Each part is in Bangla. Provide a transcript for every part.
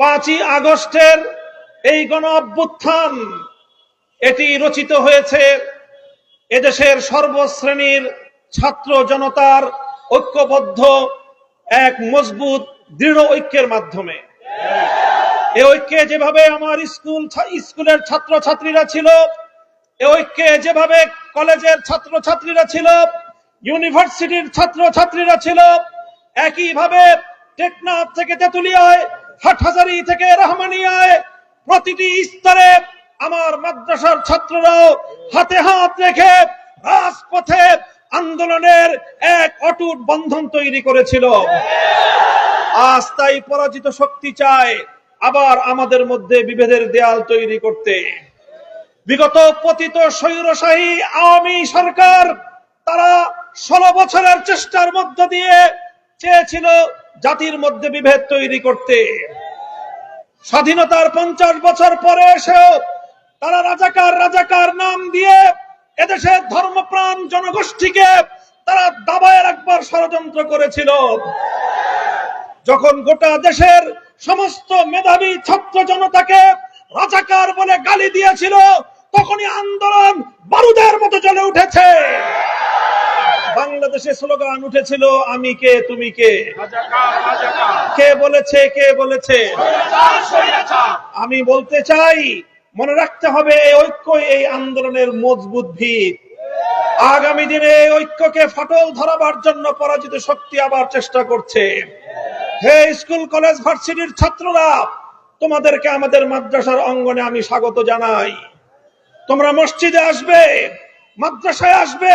পাঁচই আগস্টের এই গণ অভ্যুত্থান, এটি রচিত হয়েছে এদেশের সর্বশ্রেণীর ছাত্র জনতার ঐক্যবদ্ধ এক মজবুত, দৃঢ় ঐক্যের মাধ্যমে। এ ঐক্যে যেভাবে আমার স্কুল, স্কুলের ছাত্র ছাত্রীরা ছিল, এ ঐক্যে যেভাবে কলেজের ছাত্র ছাত্রীরা ছিল, ইউনিভার্সিটির ছাত্র ছাত্রীরা ছিল, একইভাবে টেকনাফ থেকে তেতুলিয়ায় হাটহাজারি থেকে রহমানিয়ায় প্রতিটি স্তরে আমার মাদ্রাসার ছাত্ররাও হাতে হাত রেখে রাজপথে আন্দোলনের এক অটুট বন্ধন তৈরি করেছিল। আজ তাই পরাজিত শক্তি চায় আবার আমাদের মধ্যে বিভেদের দেয়াল তৈরি করতে। বিগত পতিত স্বৈরশাহী আওয়ামী সরকার তারা ষোলো বছরের চেষ্টার মধ্য দিয়ে চেয়েছিল জাতির মধ্যে বিভেদ তৈরি করতে। স্বাধীনতার পঞ্চাশ বছর পরে এসেও তারা রাজাকার রাজাকার নাম দিয়ে এদেশের ধর্মপ্রাণ জনগোষ্ঠীকে তারা দাবায় রাখবার ষড়যন্ত্র করেছিল। যখন গোটা দেশের সমস্ত মেধাবী ছাত্র জনতাকে রাজাকার বলে গালি দিয়েছিল, তখনই আন্দোলন বারুদের মতো জ্বলে উঠেছে। বাংলাদেশে স্লোগান উঠেছিল, আমি কে, তুমি কে? কে বলেছে কে বলেছে? আমি বলতে চাই, মনে রাখতে হবে ঐক্য, এই আন্দোলনের মজবুত ভিত। আগামী দিনে ঐক্যকে ফাটল ধরাবার জন্য পরাজিত শক্তি আবার চেষ্টা করছে। হে স্কুল, কলেজ, ভার্সিটির ছাত্ররা, তোমাদেরকে আমাদের মাদ্রাসার অঙ্গনে আমি স্বাগত জানাই। তোমরা মসজিদে আসবে, মাদ্রাসায় আসবে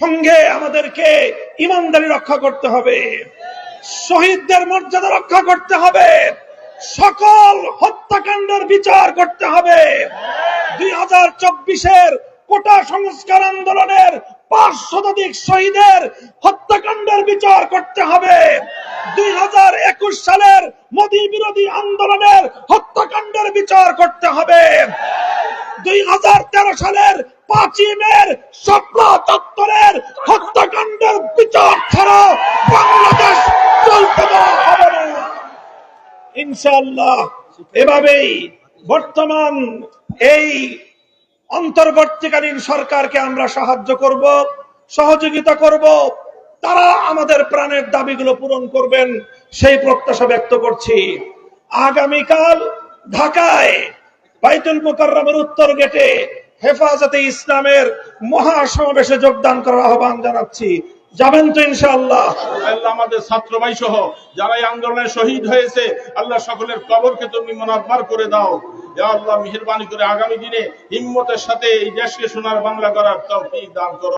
সঙ্গে আমাদেরকে ইমানদারি রক্ষা করতে হবে, শহীদদের মর্যাদা রক্ষা করতে হবে, সকল হত্যাকাণ্ডের বিচার করতে হবে। দুই হাজার চব্বিশের কোটা সংস্কার আন্দোলনের পাঁচ শতাধিক শহীদের হত্যাকাণ্ডের বিচার করতে হবে। দুই হাজার একুশ সালের মোদী বিরোধী আন্দোলনের হত্যাকাণ্ডের বিচার করতে হবে। দুই হাজার তেরো সালের পাঁচই মের স্বপ্ন চত্বরের হত্যাকাণ্ডের বিচার ছাড়া বাংলাদেশ চলতে দেওয়া হবে না। ইনশাআল্লাহ, এভাবেই বর্তমান এই অন্তর্বর্তীকালীন সরকারকে আমরা সাহায্য করব, সহযোগিতা করব। তারা আমাদের প্রাণের দাবিগুলো পূরণ করবেন, সেই প্রত্যাশা ব্যক্ত করছি। আগামীকাল ঢাকায় বাইতুল মুকাররমের উত্তর গেটে হেফাজতে ইসলামের মহাসমাবেশে যোগদান করার আহ্বান জানাচ্ছি। যাবেন তো ইনশাআল্লাহ। আল্লাহ আমাদের ছাত্র ভাই সহ যারা এই আন্দোলনে শহীদ হয়েছে, আল্লাহ সকলের কবরকে তুমি মনাব্বার করে দাও। আল্লাহ, মেহরবানি করে আগামী দিনে হিম্মতের সাথে এই দেশকে সোনার বাংলা করার তৌফিক দান করো।